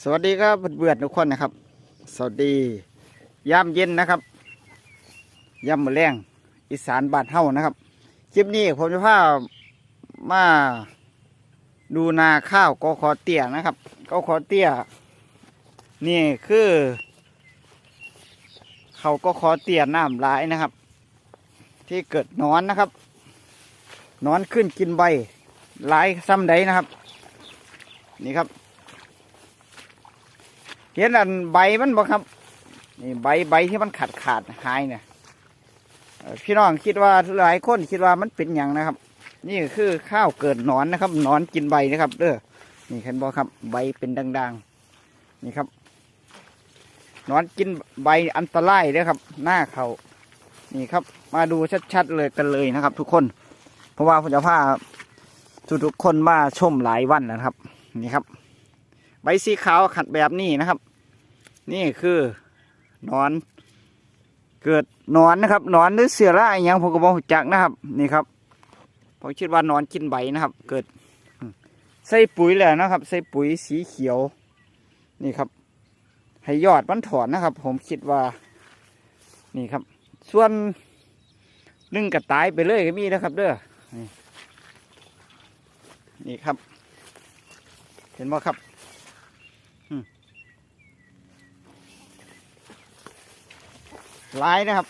สวัสดีครับเบื่อนๆทุกคนนะครับ สวัสดียามเย็นนะครับยามมื้อแรงอีสานบานเฮานะครับคลิปนี้ผมจะพามาดูนาข้าวกอขอเตี้ยนะครับกอขอเตี้ย นี่คือเขาก็ขอเตี้ยน้ำลายนะครับ ที่เกิดนอนนะครับนอนขึ้นกินใบลายซ้ำใดนะครับ นี่ครับ เห็นอันใบมันบ่ครับนี่ใบใบที่มันขาดขาดหายเนี่ยพี่น้องคิดว่าหลายคนคิดว่ามันเป็นอย่างนะครับ นี่คือข้าวเกิดหนอนนะครับหนอนกินใบนะครับเด้อนี่เห็นบ่ครับ ใบเป็นด่างๆ นี่ครับหนอนกินใบอันตรายเด้อครับ หน้าเขานี่ครับ มาดูชัดๆเลยกันเลยนะครับ ทุกคน เพราะว่าผมจะพาทุกๆคนมาชมหลายวันนะครับ นี่ครับ ใบสีขาวขัดแบบนี้นะครับ นี่คือนอน เกิดนอนนะครับนอนหรือเสือละอหย่างผมก็บอกจักนะครับ นี่ครับผมคิดว่านอนกินใบนะครับ เกิด ใส่ปุ๋ยแหละนะครับ ใส่ปุ๋ยสีเขียว นี่ครับ ให้ยอดมันถอนนะครับ ผมคิดว่า นี่ครับ ส่วนนึ่งกระตายไปเลยก็มีนะครับเด้อนี่ครับ เห็นไหมครับ หลายนะครับ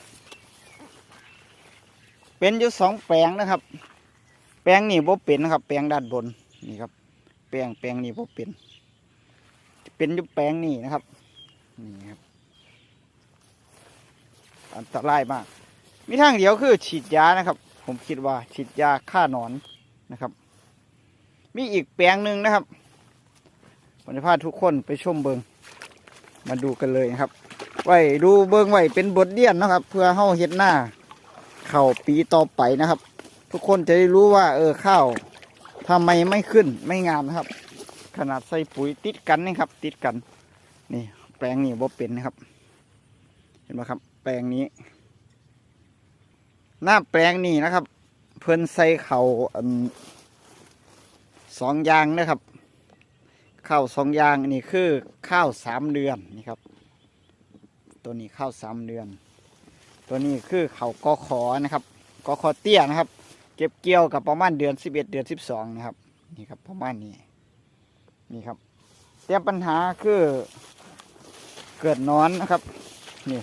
เป็นอยู่สองแปลงนะครับ แปลงนี่บ่เป็นนะครับ แปลงด้านบนนี่ครับ แปลงแปลงนี่บ่เป็น เป็นอยู่แปลงนี่นะครับนี่ครับอันตรายมาก มีทางเดียวคือฉีดยานะครับ ผมคิดว่าฉีดยาฆ่าหนอนนะครับ มีอีกแปลงหนึ่งนะครับผมจะพาทุกคนไปชมเบิงมาดูกันเลยนะครับ ไว้ดูเบิ้งไว้เป็นบทเรียนนะครับ เพื่อเฮาเฮ็ดหน้าเข่าปีต่อไปนะครับ ทุกคนจะได้รู้ว่า เออข้าวทำไมไม่ขึ้นไม่งามนะครับ ขนาดใส่ปุ๋ยติดกันนี่ครับ ติดกัน นี่แปลงนี่บ่เป็นนะครับ เห็นไหมครับ แปลงนี้ หน้าแปลงนี่นะครับ เพิ่นใส่เข่าอันสองอยางนะครับข้าวสองอยางนนี้คือข้าวสามเดือนนี่ครับ ตัวนี้ข้าวสามเดือน ตัวนี้คือเขากอขอนะครับกอขอเตี้ยนะครับ เก็บเกี่ยวกับประมาณเดือนสิบเอ็ดเดือนสิบสองนะครับ นี่ครับประมาณนี้นี่ครับแต่ปัญหาคือเกิดนอนนะครับนี่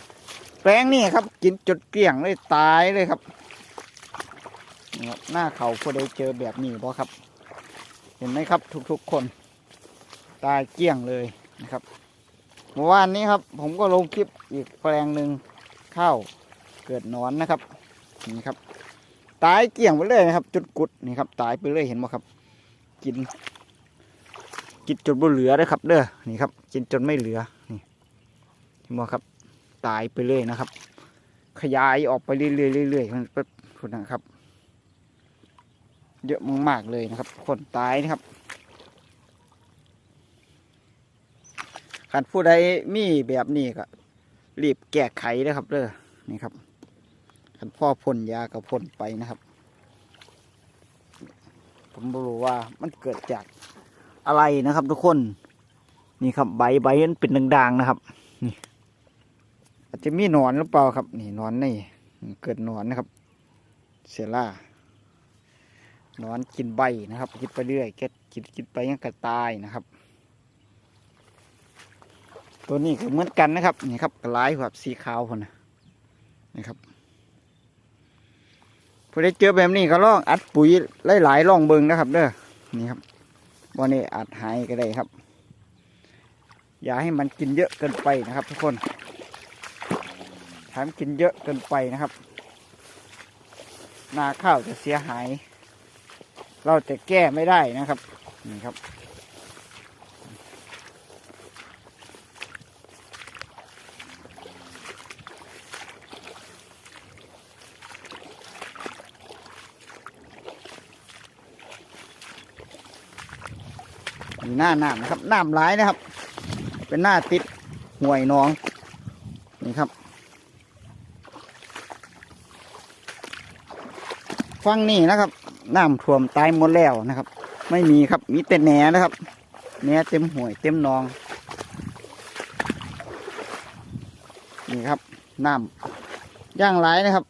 แปลงนี่ครับ กินจุดเกลี้ยงเลยตายเลยครับนี่ครับหน้าเขาพอได้เจอแบบนี้บ่ครับ เห็นไหมครับ ทุกๆคน ตายเกลี้ยงเลยนะครับ เมื่อวานนี้ครับ ผมก็ลงคลิปอีกแปลงหนึ่งข้าวเกิดนอนนะครับนี่ครับ ตายเกลี้ยงไปเลยนะครับ จุดกุดนี่ครับ ตายไปเลยเห็นไหมครับ กิน กินจนบ่เหลือเลยครับ เด้อนี่ครับ กินจนไม่เหลือนี่เห็นไหมครับ ตายไปเลยนะครับ ขยายออกไปเรื่อยๆเรื่อยๆมันเป็นคนนะครับ เยอะมากๆเลยนะครับ คนตายนะครับ ขันผู้ใดมีแบบนี้ก็รีบแก้ไขนะครับเด้อนี่ครับขันพ่อพ่นยาก็พ่นไปนะครับ ผมไม่รู้ว่ามันเกิดจากอะไรนะครับ ทุกคนนี่ครับใบใบมันเป็นด่างๆนะครับ นี่ อาจจะมีหนอนหรือเปล่าครับ นี่หนอนนี่เกิดหนอนนะครับ เซล่านอนกินใบนะครับ กินไปเรื่อยแกกินกินไปยังกระตายนะครับ ตัวนี้ก็เหมือนกันนะครับนี่ครับกระลายแบบสีขาวคนนะนี่ครับพอได้เจอแบบนี้ก็ลองอัดปุ๋ยหลายๆลองเบิงนะครับเด้อนี่ครับวันนี้อัดหายก็ได้ครับ อย่าให้มันกินเยอะเกินไปนะครับ ทุกคนถ้ามันกินเยอะเกินไปนะครับ นาข้าวจะเสียหาย เราจะแก้ไม่ได้นะครับนี่ครับ นี่หน้าน้ำนะครับน้ำร้ายนะครับ เป็นหน้าติดห่วยน้องนี่ครับฟังนี่นะครับน้ำท่วมตายหมดแล้วนะครับ ไม่มีครับมีแต่แหนนะครับแหนเต็มห่วยเต็มนอง นี่ครับน้ำย่างร้ายนะครับ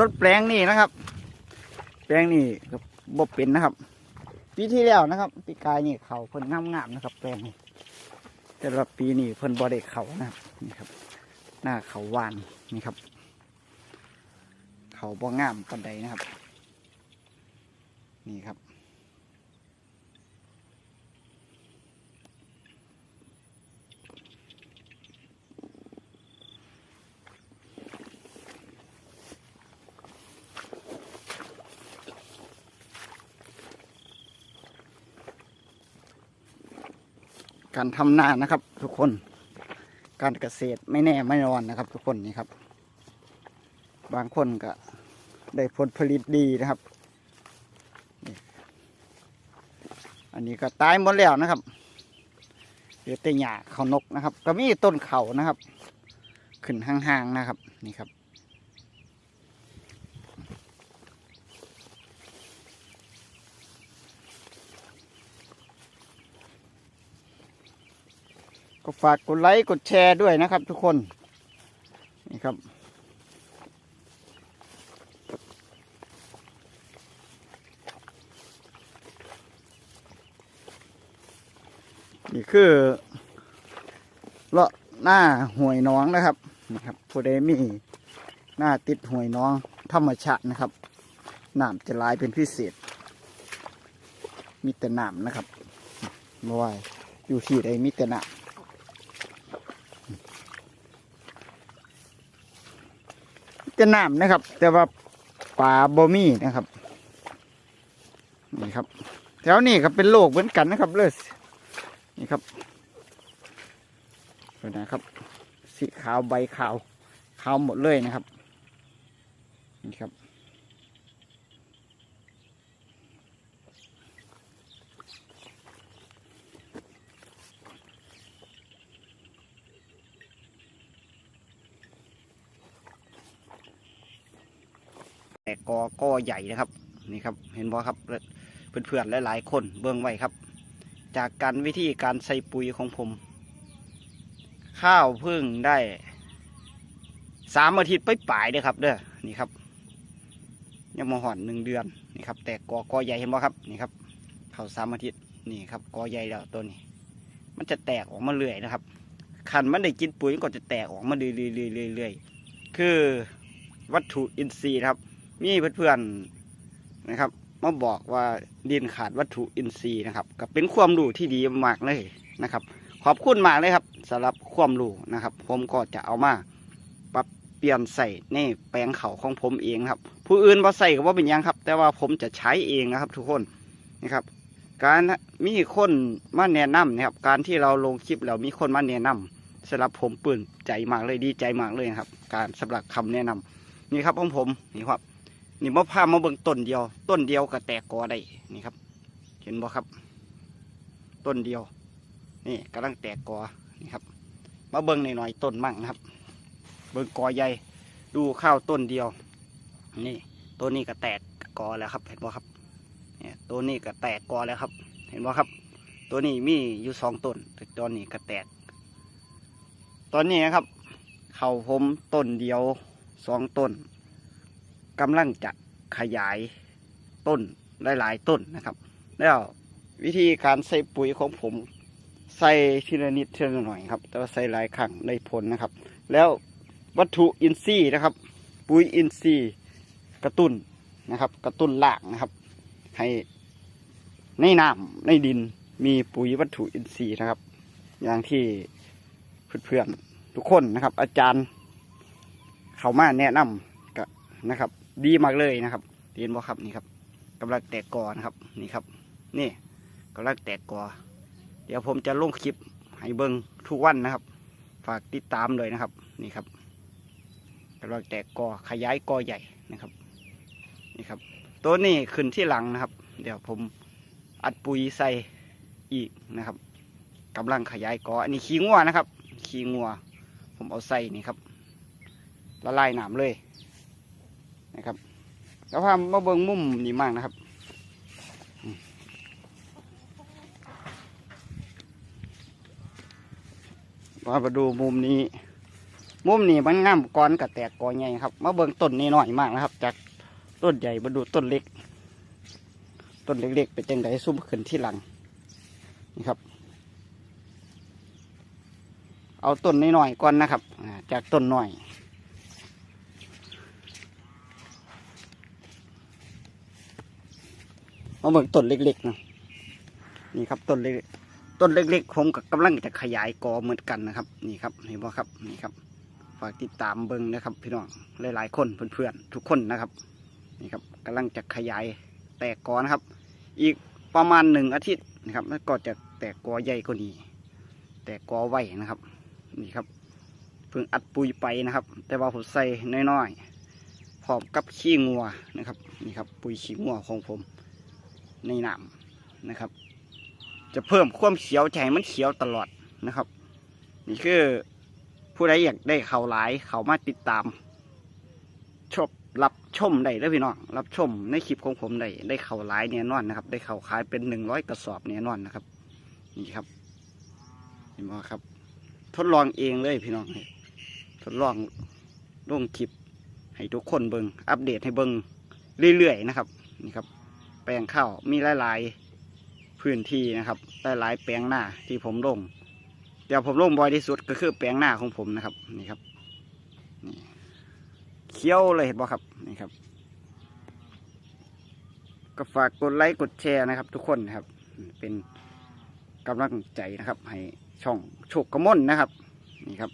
วนแปลงนี่นะครับ แปลงนี่ก็บบเป็นนะครับปีที่แล้วนะครับปีกายนี่เขาเพิ่นงามๆนะครับ แปลงนี่แต่ละปีนี่เพิ่นบ่ได้เขานะครับนี่ครับ หน้าเขาวานนี่ครับ เขาบ่งามปันใดนะครับ นี่ครับ การทำนานะครับ ทุกคน การเกษตรไม่แน่ไม่นอนนะครับ ทุกคนนี่ครับ บางคนก็ได้ผลผลิตดีนะครับ อันนี้ก็ตายหมดแล้วนะครับเหลือแต่หญ้าเขานกนะครับ ก็มีต้นเขานะครับ ขึ้นห่างๆนะครับ นี่ครับ ก็ฝากกดไลค์กดแชร์ด้วยนะครับทุกคนนี่ครับ นี่คือเลาะหน้าห่วยน้องนะครับนี่ครับผู้ใดมีหน้าติดห่วยน้องธรรมชาตินะครับน้ำจะลายเป็นพิเศษ มีแต่น้ำนะครับไม่ว่าอยู่ที่ใดมีแต่น้ำ จะน้ำนะครับ แต่ว่าป่าบ่มีนะครับ นี่ครับ แถวนี้ครับเป็นโลกเหมือนกันนะครับเลยนี่ครับดูนะครับ สีขาวใบขาวขาวหมดเลยนะครับ กอก็ใหญ่นะครับนี่ครับเห็นบ่ครับเพื่อนๆหลายๆคนเบื้องไว้ครับ จากการวิธีการใส่ปุ๋ยของผม ข้าวพึ่งได้สามอาทิตย์ไปปลายเด้อครับ เด้อนี่ครับยังมาหอนหนึ่งเดือนนี่ครับ แต่กอกอใหญ่เห็นบ่ครับนี่ครับเข้าสามอาทิตย์นี่ครับกอใหญ่แล้วตัวนี้ มันจะแตกออกมาเรื่อยนะครับคันมันได้กินปุ๋ยมันก็จะแตกออกมาเรื่อยๆๆๆคือวัตถุอินทรีย์ครับ มีเพื่อนๆนะครับมาบอกว่าดินขาดวัตถุอินทรีย์นะครับ ก็เป็นความรู้ที่ดีมากเลยนะครับ ขอบคุณมากเลยครับสำหรับความรู้นะครับ ผมก็จะเอามาปรับเปลี่ยนใส่ในแปลงเขาของผมเองครับ ผู้อื่นมาใส่ก็ว่าเป็นยังครับ แต่ว่าผมจะใช้เองนะครับ ทุกคนนะครับ การมีคนมาแนะนำนะครับ การที่เราลงคลิปแล้วมีคนมาแนะนำสำหรับผมปลื้มใจมากเลยดีใจมากเลยครับ การสำหรับคำแนะนำนี่ครับของผมนี่ครับ นี่มะพร้าวมาเบิ่งต้นเดียว ต้นเดียวก็แตกกอได้นี่ครับ เห็นบ่ครับ ต้นเดียว นี่กำลังแตกกอนี่ครับมาเบิ่งหน่อยๆต้นมั่งนะครับ เบิ่งกอใหญ่ดูข้าวต้นเดียว นี่ต้นนี้ก็แตกกอแล้วครับ เห็นบ่ครับเนี่ยต้นนี้ก็แตกกอแล้วครับ เห็นบ่ครับ ตัวนี้มีอยู่สองต้นต่ตอนนี้ก็แตก ตอนนี้นะครับ เขาผมต้นเดียวสองต้น กำลังจะขยายต้นหลายๆต้นนะครับ แล้ววิธีการใส่ปุ๋ยของผมใส่ทีละนิดทีละหน่อยครับแต่ว่าใส่หลายครั้งได้ผลนะครับ แล้ววัตถุอินทรีย์นะครับ ปุ๋ยอินทรีย์กระตุ้นนะครับ กระตุ้นรากนะครับ ให้ในน้ำในดินมีปุ๋ยวัตถุอินทรีย์นะครับ อย่างที่เพื่อนๆทุกคนนะครับ อาจารย์เขามาแนะนำก็นะครับ ดีมากเลยนะครับเห็นบ่ครับนี่ครับกำลังแตกกอนะครับนี่ครับ นี่กำลังแตกกอเดี๋ยวผมจะลงคลิปให้เบิ้งทุกวันนะครับ ฝากติดตามเลยนะครับ นี่ครับกำลังแตกกอขยายกอใหญ่นะครับ นี่ครับ ตัวนี้ขึ้นที่หลังนะครับ เดี๋ยวผมอัดปุ๋ยใส่อีกนะครับกำลังขยายกออันนี้ขี้งัวนะครับขี้งัว ผมเอาใส่นี่ครับละลายน้ำเลย นะครับแล้วพามาเบิงมุมนี่มากนะครับมามาดูมุมนี้ มุมนี้มันงามก้อนกับแตกกอใหญ่ครับ มาเบิงต้นนี้หน่อยมากนะครับ จากต้นใหญ่มาดูต้นเล็ก ต้นเล็กๆเป็นจังไดซุ่มขึ้นที่หลังนี่ครับ เอาต้นนี้หน่อยๆก่อนนะครับ จากต้นหน่อย มาเบิ่งต้นเล็กๆนะนี่ครับต้นเล็กต้นเล็กๆผมก็กำลังจะขยายกอเหมือนกันนะครับ นี่ครับเห็นบ่ครับนี่ครับ ฝากติดตามเบิ่งนะครับ พี่น้องหลายๆคนเพื่อนๆทุกคนนะครับ นี่ครับกำลังจะขยายแตกกอนะครับ อีกประมาณหนึ่งอาทิตย์นะครับแล้วก็จะแตกกอใหญ่กว่านี้แตกกอไว้นะครับ นี่ครับเพิ่งอัดปุ๋ยไปนะครับ แต่ว่าผมใส่น้อยๆพร้อมกับขี้งัวนะครับ นี่ครับ ปุ๋ยขี้งัวของผม ในน้ำนะครับ จะเพิ่มความเขียวใจมันเขียวตลอดนะครับ นี่คือผู้ใดอยากได้เข่าหลายเขามาติดตามชมรับชมได้เด้อพี่น้องรับชมในคลิปของผมได้ได้เข่าหลายเนี่ยนอนนะครับ ได้เข่าขายเป็นหนึ่งร้อยกระสอบเนี่ยนอนนะครับ นี่ครับเห็นไหมครับ ทดลองเองเลยพี่น้องทดลองลงคลิปให้ทุกคนเบิงอัปเดตให้เบิงเรื่อยๆนะครับ นี่ครับ ลงข้าวมีหลายๆพื้นที่นะครับหลายๆแปลงหน้าที่ผมลงเดี๋ยวผมลงบ่อยที่สุดก็คือแปลงหน้าของผมนะครับนี่ครับนี่เคี้ยวเลยเห็นบ่ครับนี่ครับ ก็ฝากกดไลค์กดแชร์นะครับ ทุกคนนะครับ เป็นกำลังใจนะครับ ให้ช่องโชคกระมนนะครับ นี่ครับ